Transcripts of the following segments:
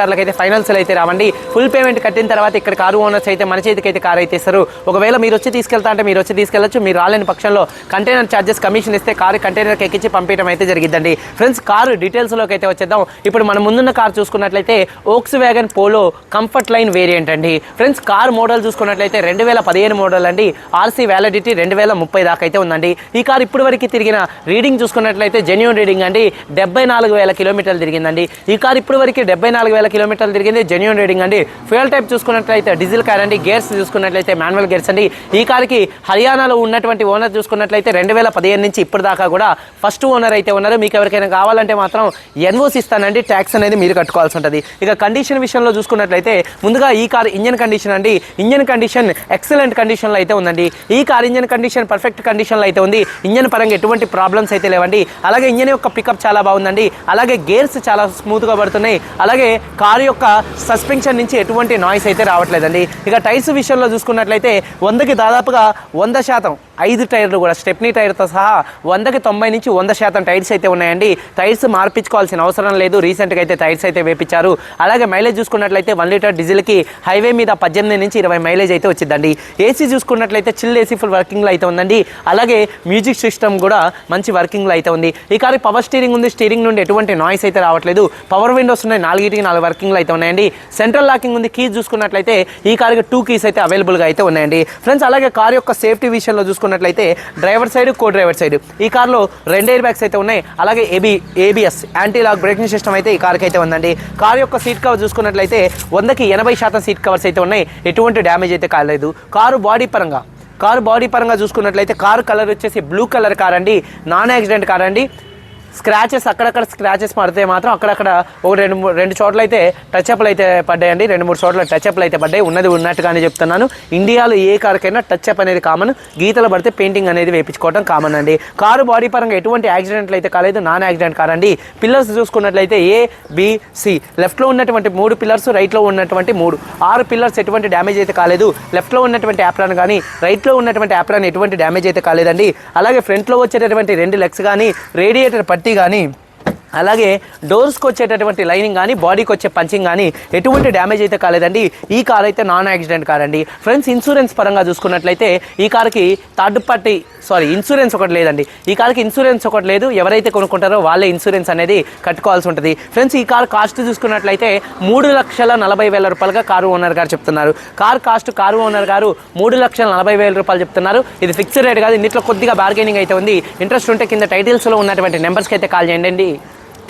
కార్లకు అయితే ఫైనల్స్ అయితే రావండి. ఫుల్ పేమెంట్ కట్టిన తర్వాత ఇక్కడ కారు ఓనర్స్ అయితే మన చేతికి అయితే కారు అయితే ఇస్తారు. ఒకవేళ మీరు వచ్చి తీసుకెళ్తా అంటే మీరు వచ్చి తీసుకెళ్ళచ్చు. మీరు రాలేని పక్షంలో కంటైనర్ ఛార్జెస్ కమిషన్ ఇస్తే కారు కంటైనర్కి ఎక్కించి పంపించడం అయితే జరిగిద్దండి. ఫ్రెండ్స్ కారు డీటెయిల్స్లోకి అయితే వచ్చేద్దాం. ఇప్పుడు మన ముందున్న కారు చూసుకున్నట్లయితే Volkswagen Polo comfort line variant అండి. ఫ్రెండ్స్ కార్ మోడల్ చూసుకున్నట్లయితే రెండు వేల పదిహేను మోడల్ అండి. ఆర్సీ వ్యాలిడిటీ రెండు వేల ముప్పై దాకా అయితే ఉందండి. ఈ కార్ ఇప్పటి వరకు తిరిగిన రీడింగ్ చూసుకున్నట్లయితే జెన్యున్ రీడింగ్ అండి. డెబ్బై నాలుగు వేల కిలోమీటర్లు తిరిగిందండి. ఈ కార్ ఇప్పటి వరకు డెబ్బై నాలుగు వేల కిలోమీటర్లు తిరిగింది. జెన్యున్ రీడింగ్ అండి. ఫ్యూయల్ టైప్ చూసుకున్నట్లయితే డీజిల్ కార్ అండి. గేర్స్ చూసుకున్నట్లయితే మాన్యువల్ గేర్స్ అండి. ఈ కార్కి హర్యానాలో ఉన్నటువంటి ఓనర్ చూసుకున్నట్లయితే రెండు వేల పదిహేను నుంచి ఇప్పటి దాకా కూడా ఫస్ట్ ఓనర్ అయితే ఉన్నారు. మీకు ఎవరికైనా కావాలంటే మాత్రం ఎన్ఓసి ఇస్తానండి. ట్యాక్స్ అనేది మీరు కట్టుకోవాల్సి ఉంటుంది. ఇక కండిషన్ విషయంలో చూసుకున్నట్లయితే ముందుగా ఈ కార్ ఇంజన్ కండిషన్ అండి. ఇంజన్ కండిషన్ ఎక్సలెంట్ కండిషన్లో అయితే ఉందండి. ఈ కార్ ఇంజన్ కండిషన్ పర్ఫెక్ట్ కండిషన్లో అయితే ఉంది. ఇంజన్ పరంగా ఎటువంటి ప్రాబ్లమ్స్ అయితే లేవండి. అలాగే ఇంజన్ యొక్క పికప్ చాలా బాగుందండి. అలాగే గేర్స్ చాలా స్మూత్గా పడుతున్నాయి. అలాగే కారు యొక్క సస్పెన్షన్ నుంచి ఎటువంటి నాయిస్ అయితే రావట్లేదండి. ఇక టైర్స్ విషయంలో చూసుకున్నట్లయితే వందకి దాదాపుగా వంద శాతం ఐదు టైర్లు కూడా. స్టెప్నీ టైర్తో సహా వందకి తొంభై నుంచి వంద శాతం టైర్స్ అయితే ఉన్నాయండి. టైర్స్ మార్పించుకోవాల్సిన అవసరం లేదు. రీసెంట్గా అయితే టైర్స్ అయితే వేపించారు. అలాగే మైలేజ్ చూసుకున్నట్లయితే వన్ లీటర్ డీజిల్కి హైవే మీద పద్దెనిమిది నుంచి ఇరవై మైలేజ్ అయితే వచ్చిందండి. ఏసీ చూసుకున్నట్లయితే చిల్ ఏసీ ఫుల్ వర్కింగ్లో అయితే ఉందండి. అలాగే మ్యూజిక్ సిస్టమ్ కూడా మంచి వర్కింగ్లో అయితే ఉంది. ఈ కారు పవర్ స్టీరింగ్ ఉంది. స్టీరింగ్ నుండి ఎటువంటి నాయిస్ అయితే రావట్లేదు. పవర్ విండోస్ ఉన్నాయి. నాలుగిటికి నాలుగు వర్కింగ్లు అయితే ఉన్నాయండి. సెంట్రల్ లాకింగ్ ఉంది. కీస్ చూసుకున్నట్లయితే ఈ కార్కి టూ కీస్ అయితే అవైలబుల్గా అయితే ఉన్నాయండి. ఫ్రెండ్స్ అలాగే కార్ యొక్క సేఫ్టీ విషయంలో చూసుకున్నట్లయితే driver side co driver side. ఈ కార్లో రెండు ఎయిర్ బ్యాగ్స్ అయితే ఉన్నాయి. అలాగే A B ABS anti lock braking system అయితే ఈ కార్కి అయితే ఉందండి. కార్ యొక్క సీట్ కవర్ చూసుకున్నట్లయితే వందకి ఎనభై శాతం సీట్ కవర్స్ అయితే ఉన్నాయి. ఎటువంటి డ్యామేజ్ అయితే కాలేదు. కారు బాడీ పరంగా కారు బాడీ పరంగా చూసుకున్నట్లయితే కారు కలర్ వచ్చేసి బ్లూ కలర్ కార్ అండి. నాన్ యాక్సిడెంట్ కార్ అండి. స్క్రాచెస్ అక్కడక్కడ స్క్రాచెస్ పడితే మాత్రం అక్కడక్కడ ఒక రెండు రెండు చోట్ల అయితే టచ్ అప్లు అయితే పడ్డాయండి. రెండు మూడు చోట్ల టచ్ అప్లు అయితే పడ్డాయి. ఉన్నది ఉన్నట్టుగానే చెప్తున్నాను. ఇండియాలో ఏ కార్కైనా టచ్ అప్ అనేది కామన్ గీతలు పడితే పెయింటింగ్ అనేది వేయించుకోవడం కామన్ అండి. కారు బాడీ పరంగా ఎటువంటి యాక్సిడెంట్లు అయితే కాలేదు. నాన్ యాక్సిడెంట్ కార్ అండి. పిల్లర్స్ చూసుకున్నట్లయితే ఏ బిసి లెఫ్ట్లో ఉన్నటువంటి మూడు పిల్లర్స్ రైట్లో ఉన్నటువంటి మూడు. ఆరు పిల్లర్స్ ఎటువంటి డ్యామేజ్ అయితే కాలేదు. లెఫ్ట్లో ఉన్నటువంటి యాప్రాన్ కానీ రైట్లో ఉన్నటువంటి యాప్రాన్ ఎటువంటి డ్యామేజ్ అయితే కాలేదండి. అలాగే ఫ్రంట్లో వచ్చేటటువంటి రెండు లెగ్స్ కానీ రేడియేటర్ పట్టి కానీ అలాగే డోర్స్కి వచ్చేటటువంటి లైనింగ్ కానీ బాడీకి వచ్చే పంచింగ్ కానీ ఎటువంటి డ్యామేజ్ అయితే కాలేదండి. ఈ కార్ అయితే నాన్ యాక్సిడెంట్ కార్ అండి. ఫ్రెండ్స్ ఇన్సూరెన్స్ పరంగా చూసుకున్నట్లయితే ఈ కార్కి థర్డ్ పార్టీ సారీ ఇన్సూరెన్స్ ఒకటి లేదండి. ఈ కార్కి ఇన్సూరెన్స్ ఒకటి లేదు. ఎవరైతే కొనుక్కుంటారో వాళ్ళే ఇన్సూరెన్స్ అనేది కట్టుకోవాల్సి ఉంటుంది. ఫ్రెండ్స్ ఈ కార్ కాస్ట్ చూసుకున్నట్లయితే మూడు లక్షల నలభై వేల రూపాయలుగా కారు ఓనర్ గారు చెప్తున్నారు. కార్ కాస్ట్ కారు ఓనర్ గారు మూడు లక్షల నలభై వేల రూపాయలు చెప్తున్నారు. ఇది ఫిక్స్డ్ రేట్ కాదు. ఇన్నిట్లో కొద్దిగా బార్గెనింగ్ అయితే ఉంది. ఇంట్రెస్ట్ ఉంటే కింద టైటిల్స్లో ఉన్నటువంటి నెంబర్స్కి అయితే కాల్ చేయండి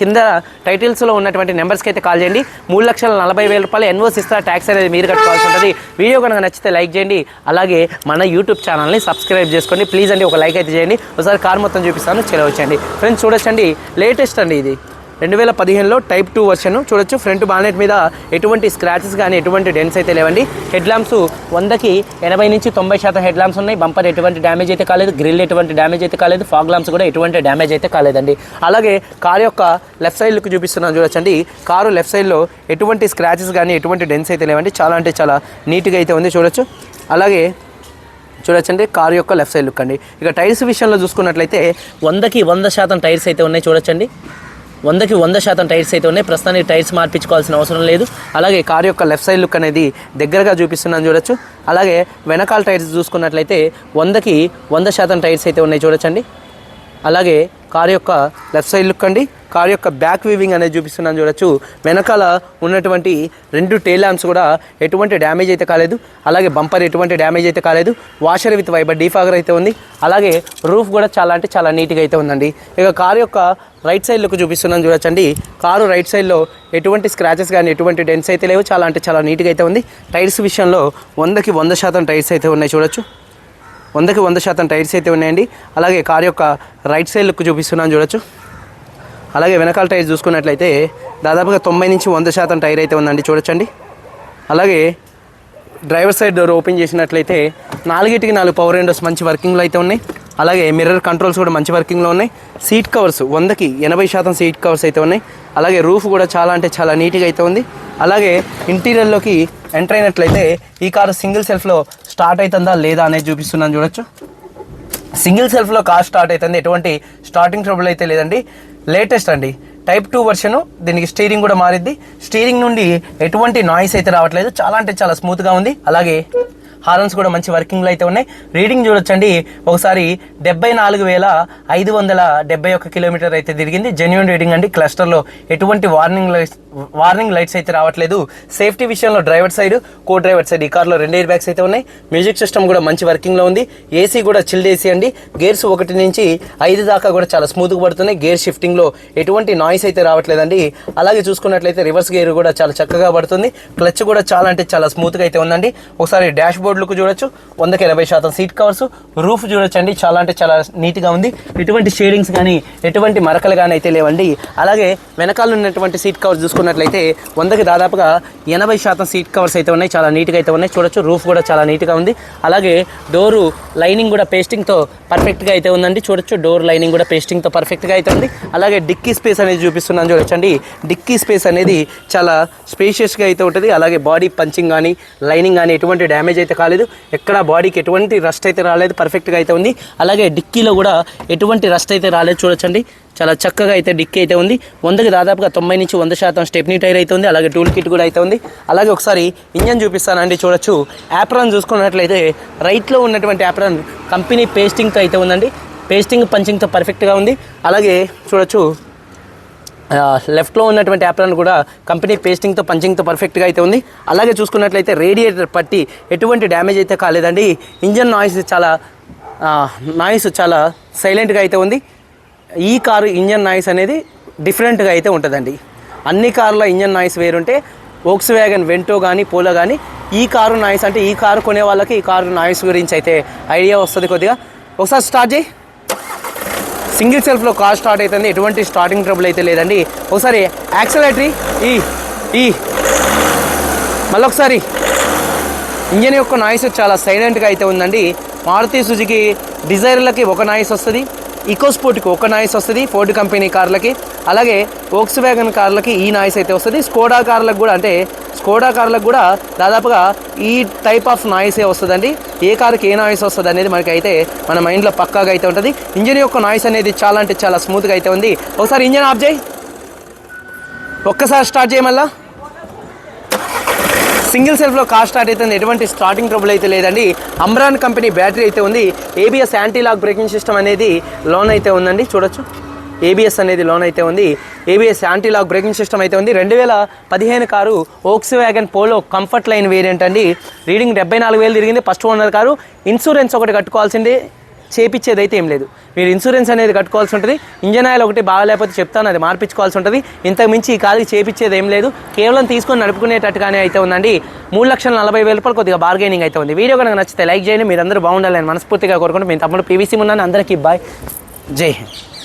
కింద టైటిల్స్లో ఉన్నటువంటి నెంబర్స్కి అయితే కాల్ చేయండి. మూడు లక్షల నలభై వేల రూపాయలు ఎన్ఓస్ ఇస్తా ట్యాక్స్ అనేది మీరు కట్టుకోవాల్సి ఉంటుంది. వీడియో కనుక నచ్చితే లైక్ చేయండి. అలాగే మన యూట్యూబ్ ఛానల్ని సబ్స్క్రైబ్ చేసుకోండి. ప్లీజ్ అండి ఒక లైక్ అయితే చేయండి. ఒకసారి కార్ మొత్తం చూపిస్తాను. చెలవచ్చండి ఫ్రెండ్స్ చూడొచ్చండి. లేటెస్ట్ అండి ఇది. రెండు వేల పదిహేనులో టైప్ టూ వర్షన్ చూడొచ్చు. ఫ్రంట్ బానెట్ మీద ఎటువంటి స్క్రాచెస్ కానీ ఎటువంటి డెన్స్ అయితే లేవండి. హెడ్ ల్యాంప్స్ వందకి ఎనభై నుంచి తొంభై శాతం హెడ్ ల్యాంప్స్ ఉన్నాయి. బంపర్ ఎటువంటి డ్యామేజ్ అయితే కాలేదు. గ్రిల్ ఎటువంటి డ్యామేజ్ అయితే కాలేదు. ఫాగ్ ల్యాంప్స్ కూడా ఎటువంటి డ్యామేజ్ అయితే కాలేదండి. అలాగే కార్ యొక్క లెఫ్ట్ సైడ్ లుక్ చూపిస్తున్నాను చూడొచ్చండి. కారు లెఫ్ట్ సైడ్లో ఎటువంటి స్క్రాచెస్ కానీ ఎటువంటి డెన్స్ అయితే లేవండి. చాలా అంటే చాలా నీట్గా అయితే ఉంది చూడొచ్చు. అలాగే చూడొచ్చండి కారు యొక్క లెఫ్ట్ సైడ్ లుక్ అండి. ఇక టైర్స్ విషయంలో చూసుకున్నట్లయితే వందకి వంద శాతం టైర్స్ అయితే ఉన్నాయి చూడొచ్చండి. వందకి వంద శాతం టైర్స్ అయితే ఉన్నాయి. ప్రస్తుతానికి టైర్స్ మార్పించుకోవాల్సిన అవసరం లేదు. అలాగే కారు యొక్క లెఫ్ట్ సైడ్ లుక్ అనేది దగ్గరగా చూపిస్తున్నాను చూడొచ్చు. అలాగే వెనకాల టైర్స్ చూసుకున్నట్లయితే వందకి వంద శాతం టైర్స్ అయితే ఉన్నాయి చూడొచ్చండి. అలాగే కారు యొక్క లెఫ్ట్ సైడ్ లుక్ అండి. కారు యొక్క బ్యాక్ వీవింగ్ అనేది చూపిస్తున్నాను చూడొచ్చు. వెనకాల ఉన్నటువంటి రెండు టైల్ ల్యాంప్స్ కూడా ఎటువంటి డ్యామేజ్ అయితే కాలేదు. అలాగే బంపర్ ఎటువంటి డ్యామేజ్ అయితే కాలేదు. వాషర్ విత్ వైబర్ డీఫాగర్ అయితే ఉంది. అలాగే రూఫ్ కూడా చాలా అంటే చాలా నీట్గా అయితే ఉందండి. ఇక కారు యొక్క రైట్ సైడ్ లుక్ చూపిస్తున్నాను చూడొచ్చండి. కారు రైట్ సైడ్లో ఎటువంటి స్క్రాచెస్ కానీ ఎటువంటి డెన్స్ అయితే లేవు. చాలా అంటే చాలా నీట్గా అయితే ఉంది. టైర్స్ విషయంలో వందకి వంద శాతం టైర్స్ అయితే ఉన్నాయి చూడొచ్చు. వందకి వంద శాతం టైర్స్ అయితే ఉన్నాయండి. అలాగే కార్ యొక్క రైట్ సైడ్ లుక్ చూపిస్తున్నాను చూడొచ్చు. అలాగే వెనకాల టైర్ చూసుకున్నట్లయితే దాదాపుగా తొంభై నుంచి వంద శాతం టైర్ అయితే ఉందండి చూడొచ్చండి. అలాగే డ్రైవర్ సైడ్ డోర్ ఓపెన్ చేసినట్లయితే నాలుగిటికి నాలుగు పవర్ విండోస్ మంచి వర్కింగ్లో అయితే ఉన్నాయి. అలాగే మిర్రర్ కంట్రోల్స్ కూడా మంచి వర్కింగ్లో ఉన్నాయి. సీట్ కవర్స్ వందకి ఎనభై శాతం సీట్ కవర్స్ అయితే ఉన్నాయి. అలాగే రూఫ్ కూడా చాలా అంటే చాలా నీట్గా అయితే ఉంది. అలాగే ఇంటీరియర్లోకి ఎంటర్ అయినట్లయితే ఈ కారు సింగిల్ సెల్ఫ్లో స్టార్ట్ అవుతుందా లేదా అనేది చూపిస్తున్నాను చూడొచ్చు. సింగిల్ సెల్ఫ్లో కార్ స్టార్ట్ అవుతుంది. ఎటువంటి స్టార్టింగ్ ట్రబుల్ అయితే లేదండి. లేటెస్ట్ అండి. టైప్ టూ వర్షన్ దీనికి స్టీరింగ్ కూడా మారిద్ది స్టీరింగ్ నుండి ఎటువంటి నాయిస్ అయితే రావట్లేదు. చాలా అంటే చాలా స్మూత్గా ఉంది. అలాగే హార్న్స్ కూడా మంచి వర్కింగ్లో అయితే ఉన్నాయి. రీడింగ్ చూడొచ్చండి. ఒకసారి డెబ్బై నాలుగు వేల ఐదు వందల డెబ్బై ఒక్క కిలోమీటర్ అయితే తిరిగింది. జెన్యున్ రీడింగ్ అండి. క్లస్టర్లో ఎటువంటి వార్నింగ్ లైట్స్ వార్నింగ్ లైట్స్ అయితే రావట్లేదు. సేఫ్టీ విషయంలో driver side co driver side ఈ కార్లో రెండు ఎయిర్ బ్యాగ్స్ అయితే ఉన్నాయి. మ్యూజిక్ సిస్టమ్ కూడా మంచి వర్కింగ్లో ఉంది. ఏసీ కూడా చిల్డ్ ఏసీ అండి. గేర్స్ ఒకటి నుంచి ఐదు దాకా కూడా చాలా స్మూత్గా పడుతున్నాయి. గేర్ షిఫ్టింగ్లో ఎటువంటి నాయిస్ అయితే రావట్లేదండి. అలాగే చూసుకున్నట్లయితే రివర్స్ గేర్ కూడా చాలా చక్కగా పడుతుంది. క్లచ్ కూడా చాలా అంటే చాలా స్మూత్గా అయితే ఉందండి. ఒకసారి డాష్ బోర్డ్ లుక్ చూడొచ్చు. వందకి ఎనభై శాతం సీట్ కవర్స్. రూఫ్ చూడొచ్చండి. చాలా అంటే చాలా నీట్గా ఉంది. ఎటువంటి షేడింగ్స్ కానీ ఎటువంటి మరకలు కానీ అయితే లేవండి. అలాగే వెనకాల ఉన్నటువంటి సీట్ కవర్స్ చూసుకున్నట్లయితే వందకి దాదాపుగా ఎనభై శాతం సీట్ కవర్స్ అయితే ఉన్నాయి. చాలా నీట్గా అయితే ఉన్నాయి. చూడొచ్చు. రూఫ్ కూడా చాలా నీట్గా ఉంది. అలాగే డోరు లైనింగ్ కూడా పేస్టింగ్తో పర్ఫెక్ట్గా అయితే ఉందండి. చూడొచ్చు. డోర్ లైనింగ్ కూడా పేస్టింగ్తో పర్ఫెక్ట్గా అయితే ఉంది. అలాగే డిక్కీ స్పేస్ అనేది చూపిస్తున్నాను చూడొచ్చండి. డిక్కీ స్పేస్ అనేది చాలా స్పేషియస్గా అయితే ఉంటుంది. అలాగే బాడీ పంచింగ్ కానీ లైనింగ్ కానీ ఎటువంటి డ్యామేజ్ అయితే కాలేదు. ఎక్కడ బాడీకి ఎటువంటి రస్ట్ అయితే రాలేదు పర్ఫెక్ట్గా అయితే ఉంది. అలాగే డిక్కీలో కూడా ఎటువంటి రస్ట్ అయితే రాలేదు చూడొచ్చండి. చాలా చక్కగా అయితే డిక్కీ అయితే ఉంది. వందకి దాదాపుగా తొంభై నుంచి వంద శాతం స్టెప్నీ టైర్ అయితే ఉంది. అలాగే టూల్ కిట్ కూడా అయితే ఉంది. అలాగే ఒకసారి ఇంజన్ చూపిస్తానండి చూడొచ్చు. యాప్రాన్ చూసుకున్నట్లయితే రైట్లో ఉన్నటువంటి యాప్రాన్ కంపెనీ పేస్టింగ్తో అయితే ఉందండి. పేస్టింగ్ పంచింగ్తో పర్ఫెక్ట్గా ఉంది. అలాగే చూడొచ్చు. లెఫ్ట్లో ఉన్నటువంటి యాప్రాన్ కూడా కంపెనీ పేస్టింగ్తో పంచింగ్తో పర్ఫెక్ట్గా అయితే ఉంది. అలాగే చూసుకున్నట్లయితే రేడియేటర్ పట్టి ఎటువంటి డ్యామేజ్ అయితే కాలేదండి. ఇంజన్ నాయిస్ చాలా నాయిస్ చాలా సైలెంట్గా అయితే ఉంది. ఈ కారు ఇంజన్ నాయిస్ అనేది డిఫరెంట్గా అయితే ఉంటుందండి. అన్ని కార్ల ఇంజన్ నాయిస్ వేరుంటే ఓక్స్ వ్యాగన్ వెంటో కానీ పోలో కానీ ఈ కారు నాయిస్ అంటే ఈ కారు కొనే వాళ్ళకి ఈ కారు నాయిస్ గురించి అయితే ఐడియా వస్తుంది కొద్దిగా. ఒకసారి స్టార్ట్ చేయి. సింగిల్ సెల్ఫ్లో కార్ స్టార్ట్ అవుతుంది ఎటువంటి స్టార్టింగ్ ట్రబుల్ అయితే లేదండి. ఒకసారి యాక్సలేటరీ ఈ ఈ. మళ్ళీ ఒకసారి ఇంజన్ యొక్క నాయిస్ చాలా సైలెంట్గా అయితే ఉందండి. మారుతి సుజుకి డిజైర్లకి ఒక నాయిస్ వస్తుంది. ఈకోస్పోర్ట్కి ఒక నాయిస్ వస్తుంది. ఫోర్డ్ కంపెనీ కార్లకి. అలాగే ఓక్స్ వ్యాగన్ కార్లకి ఈ నాయిస్ అయితే వస్తుంది. స్కోడా కార్లకు కూడా అంటే స్కోడా కార్లకు కూడా దాదాపుగా ఈ టైప్ ఆఫ్ నాయిసే వస్తుందండి? ఏ కారుకి ఏ నాయిస్ వస్తుంది అనేది మనకి అయితే మన మైండ్లో పక్కాగా అయితే ఉంటుంది. ఇంజన్ యొక్క నాయిస్ అనేది చాలా అంటే చాలా స్మూత్గా అయితే ఉంది. ఒకసారి ఇంజన్ ఆఫ్ చేయి. ఒక్కసారి స్టార్ట్ చేయ మళ్ళా. సింగిల్ సెల్ఫ్లో కార్ స్టార్ట్ అయితే ఎటువంటి స్టార్టింగ్ ట్రబుల్ అయితే లేదండి. అమ్రాన్ కంపెనీ బ్యాటరీ అయితే ఉంది. ABS anti lock braking system అనేది లోన్ అయితే ఉందండి. చూడొచ్చు. ఏబిఎస్ అనేది లోన్ అయితే ఉంది. ABS anti lock braking system అయితే ఉంది. రెండు వేల పదిహేను car Volkswagen Polo comfort line variant అండి. రీడింగ్ డెబ్బై నాలుగు వేలు తిరిగింది. First owner car. ఇన్సూరెన్స్ ఒకటి కట్టుకోవాల్సింది. చేపించేది అయితే ఏం లేదు. మీరు ఇన్సూరెన్స్ అనేది కట్టుకోవాల్సి ఉంటుంది. ఇంజన్ ఆయిల్ ఒకటి బాగాలేకపోతే చెప్తాను. అది మార్పించుకోవాల్సి ఉంటుంది. ఇంతకు మించి ఈ కారుకి చేపించేది ఏం లేదు. కేవలం తీసుకొని నడుపుకునేటట్టుగానే అయితే ఉందండి. మూడు లక్షల నలభై వేల రూపాయలు కొద్దిగా బార్గెనింగ్ అయితే ఉంది. వీడియో కనుక నచ్చితే లైక్ చేయండి. మీరు అందరూ బాగుండాలని మనస్ఫూర్తిగా కోరుకుంటూ మీ తమ్ముడు పీవీసీ ఉన్నాను. అందరికీ బాయ్ జై హింద్.